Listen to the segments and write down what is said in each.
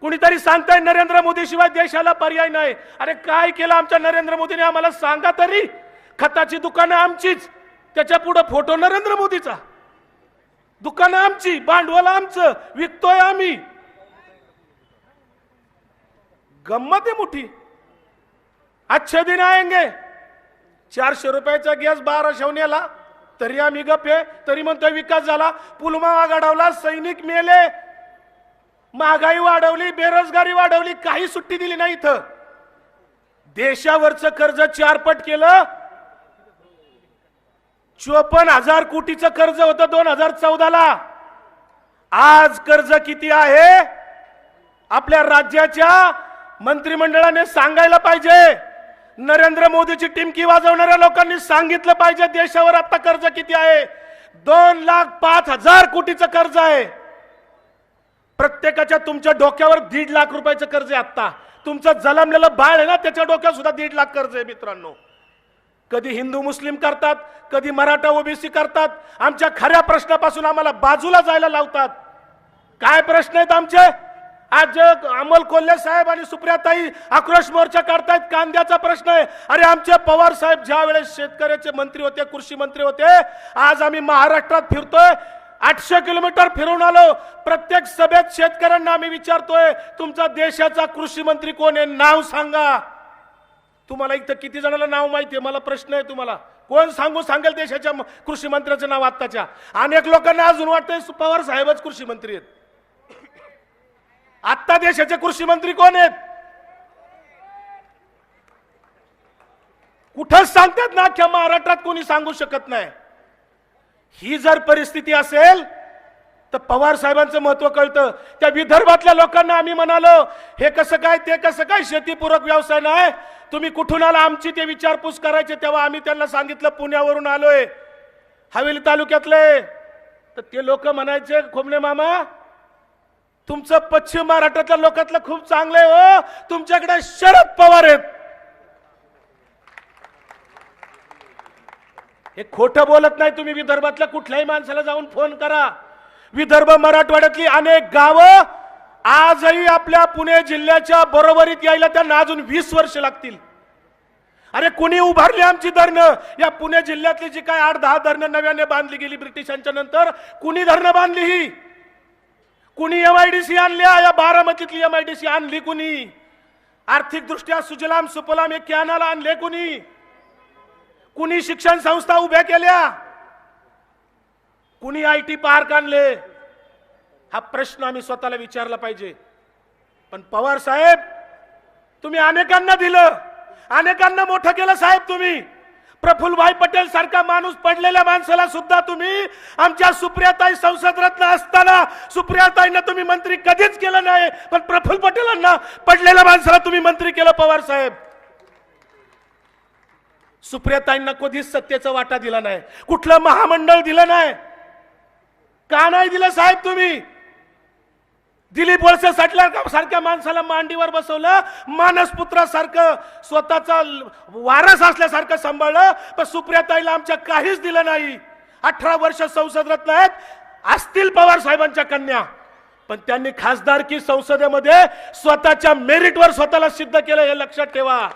कुणीतरी सांगताय नरेंद्र मोदी शिवाय देशाला पर्याय नाही. अरे काय केलं आमच्या नरेंद्र मोदीने? आम्हाला सांगा तरी. खताची दुकानं आमचीच. त्याच्या पुढे फोटो नरेंद्र मोदीचा. दुकानं आमची भांडवल आमचं विकतोय आम्ही. गंमत आहे मोठी. अच्छे दिन आएंगे. चारशे रुपयाचा गॅस बारा शवण्याला तरी आम्ही गप्पे तरी म्हणतोय विकास झाला. पुलवामा गाडवला सैनिक मेले. महागाई वाढवली बेरोजगारी वाढवली काही सुट्टी दिली नाही इथं. देशावरचं कर्ज चारपट केलं. चोपन्न हजार कोटीचं कर्ज होतं दोन हजार चौदाला. आज कर्ज किती आहे? आपल्या राज्याच्या मंत्रिमंडळाने सांगायला पाहिजे. नरेंद्र मोदीची टिमकी वाजवणाऱ्या लोकांनी सांगितलं पाहिजे देशावर आता कर्ज किती आहे? दोन लाख पाच हजार कोटीचं कर्ज आहे. प्रत्येकाच्या तुमच्या डोक्यावर दीड लाख रुपयाचं कर्ज आहे आत्ता. तुमचं जलमलेलं बाळ आहे ना त्याच्या डोक्यावर सुद्धा दीड लाख कर्ज आहे मित्रांनो. कधी हिंदू मुस्लिम करतात कधी मराठा ओबीसी करतात आमच्या खऱ्या प्रश्नापासून आम्हाला बाजूला जायला लावतात. काय प्रश्न आहेत आमचे? आज अमोल कोल्हे साहेब आणि सुप्रियाताई आक्रोश मोर्चा काढतायत कांद्याचा प्रश्न आहे. अरे आमचे पवार साहेब ज्या वेळेस शेतकऱ्याचे मंत्री होते कृषी मंत्री होते आज आम्ही महाराष्ट्रात फिरतोय आठशे किलोमीटर फिरून आलो. प्रत्येक सभेत शेतकऱ्यांना आम्ही विचारतोय तुमचा देशाचा कृषी मंत्री कोण आहे? नाव सांगा. तुम्हाला इथं किती जणांना नाव माहिती आहे? मला प्रश्न आहे तुम्हाला. कोण सांगू सांगेल देशाच्या कृषी मंत्र्याचं नाव आत्ताच्या? अनेक लोकांना अजून वाटतंय पवार साहेबच कृषी मंत्री आहेत. आत्ता देशाचे कृषी मंत्री कोण आहेत? कुठंच सांगतात ना अख्ख्या महाराष्ट्रात कोणी सांगू शकत नाही. ही जर परिस्थिती असेल तर पवार साहेबांचं महत्त्व कळतं. त्या विदर्भातल्या लोकांना आम्ही म्हणालो हे कसं काय ते कसं काय शेतीपूरक व्यवसाय नाही? तुम्ही कुठून आला? आमची ते विचारपूस करायचे तेव्हा आम्ही त्यांना सांगितलं पुण्यावरून आलोय. हवेली तालुक्यातले. तर ते लोक म्हणायचे खोमणे मामा तुमचं पश्चिम महाराष्ट्रातल्या लोकातलं खूप चांगलं आहे हो. तुमच्याकडे शरद पवार आहेत. हे खोटं बोलत नाही तुम्ही विदर्भातल्या कुठल्याही माणसाला जाऊन फोन करा. विदर्भ मराठवाड्यातली अनेक गावं आजही आपल्या पुणे जिल्ह्याच्या बरोबरीत यायला त्यांना अजून वीस वर्ष लागतील. अरे कुणी उभारली आमची धरणं? या पुणे जिल्ह्यातली जी काय आठ दहा धरणं नव्याने बांधली गेली ब्रिटिशांच्या नंतर कुणी धरणं बांधली ही? कुणी एमआयडीसी आणल्या? या बारामतीतली एमआयडीसी आणली कुणी? आर्थिकदृष्ट्या सुजलाम सुफलाम हे कॅनाला आणले कुणी? कुणी शिक्षण संस्था उभ्या केल्या? कुणी आय टी पार्क आणले? हा प्रश्न आम्ही स्वतःला विचारला पाहिजे. पण पवार साहेब तुम्ही अनेकांना दिलं. अनेकांना मोठं केलं साहेब तुम्ही. प्रफुल्लभाई पटेल सारखा माणूस पडलेल्या माणसाला सुद्धा तुम्ही आमच्या सुप्रियाताई संसद रत्न असताना सुप्रियाताईंना तुम्ही मंत्री कधीच केलं नाही. पण प्रफुल्ल पटेलांना पडलेल्या माणसाला तुम्ही मंत्री केलं पवार साहेब. सुप्रियाताईंना कधीच सत्तेचा वाटा दिला नाही. कुठलं महामंडळ दिलं नाही. का नाही दिलं साहेब तुम्ही? दिलीप वळसे साठल्या सारख्या माणसाला मांडीवर बसवलं मानसपुत्रासारखं स्वतःचा वारस असल्यासारखं सांभाळलं पण सुप्रियाताईला आमच्या काहीच दिलं नाही. अठरा वर्ष संसद रत्न आहेत असतील पवार साहेबांच्या कन्या. पण त्यांनी खासदारकी संसदेमध्ये स्वतःच्या मेरिटवर स्वतःला सिद्ध केलं हे लक्षात ठेवा.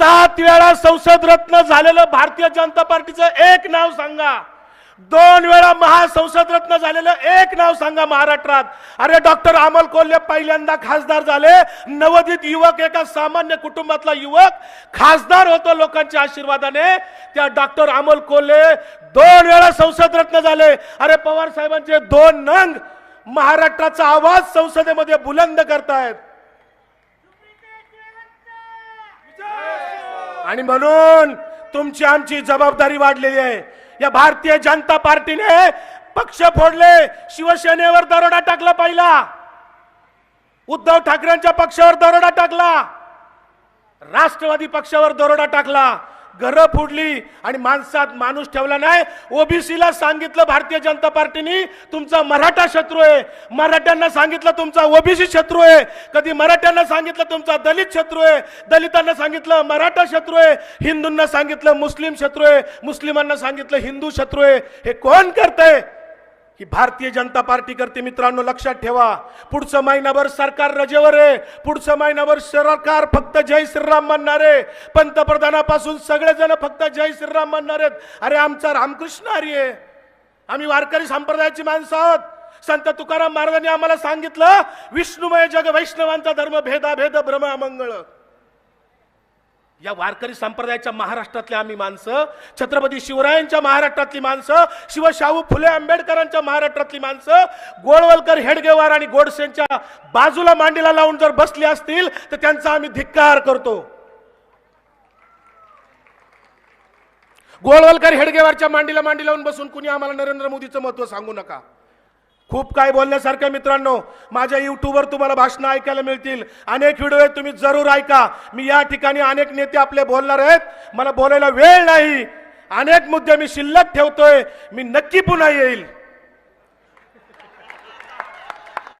सात वेळा संसद रत्न झालेलं भारतीय जनता पार्टीचं एक नाव सांगा. दोन वेळा महासंसद रत्न झालेलं एक नाव सांगा महाराष्ट्रात. अरे डॉक्टर अमोल कोल्हे पहिल्यांदा खासदार झाले. नवोदित युवक एका सामान्य कुटुंबातला युवक खासदार होतो लोकांच्या आशीर्वादाने. त्या डॉक्टर अमोल कोल्हे दोन वेळा संसद रत्न झाले. अरे पवार साहेबांचे दोन नंग महाराष्ट्राचा आवाज संसदेमध्ये बुलंद करतायत. आणि म्हणून तुमची आमची जबाबदारी वाढलेली आहे. या भारतीय जनता पार्टीने पक्ष फोडले शिवसेनेवर दरोडा टाकला पहिला. उद्धव ठाकरेंच्या पक्षावर दरोडा टाकला. राष्ट्रवादी पक्षावर दरोडा टाकला. घरं फोडली आणि माणसात माणूस ठेवला नाही. ओबीसीला सांगितलं भारतीय जनता पार्टीने तुमचा मराठा शत्रू आहे. मराठ्यांना सांगितलं तुमचा ओबीसी शत्रू आहे. कधी मराठ्यांना सांगितलं तुमचा दलित शत्रू आहे. दलितांना सांगितलं मराठा शत्रू आहे. हिंदूंना सांगितलं मुस्लिम शत्रू आहे. मुस्लिमांना सांगितलं हिंदू शत्रू आहे. हे कोण करतंय? की भारतीय जनता पार्टी करते मित्रांनो लक्षात ठेवा. पुढचं महिनाभर सरकार रजेवर आहे. पुढचं महिनाभर सरकार फक्त जय श्रीराम म्हणणार आहे. पंतप्रधानापासून सगळेजण फक्त जय श्रीराम म्हणणार आहेत. अरे आमचा रामकृष्ण हरी आहे. आम्ही वारकरी संप्रदायाची माणसं आहोत. संत तुकाराम महाराजांनी आम्हाला सांगितलं विष्णुमय जग वैष्णवांचा धर्म भेदाभेद भ्रम अमंगळ या वारकरी संप्रदायाच्या महाराष्ट्रातल्या आम्ही माणसं छत्रपती शिवरायांच्या महाराष्ट्रातली माणसं शिवशाहू फुले आंबेडकरांच्या महाराष्ट्रातली माणसं गोळवलकर हेडगेवार आणि गोडसेंच्या बाजूला मांडीला लावून जर बसली असतील तर त्यांचा आम्ही धिक्कार करतो. गोळवलकर हेडगेवारच्या मांडीला मांडी लावून बसून कुणी आम्हाला नरेंद्र मोदीचं महत्त्व सांगू नका. खूप काय बोलण्यासारखं मित्रांनो. माझ्या युट्यूबवर तुम्हाला भाषणं ऐकायला मिळतील. अनेक व्हिडिओ आहेत तुम्ही जरूर ऐका. मी या ठिकाणी अनेक नेते आपले बोलणार आहेत. मला बोलायला वेळ नाही. अनेक मुद्दे मी शिल्लक ठेवतोय. मी नक्की पुन्हा येईल.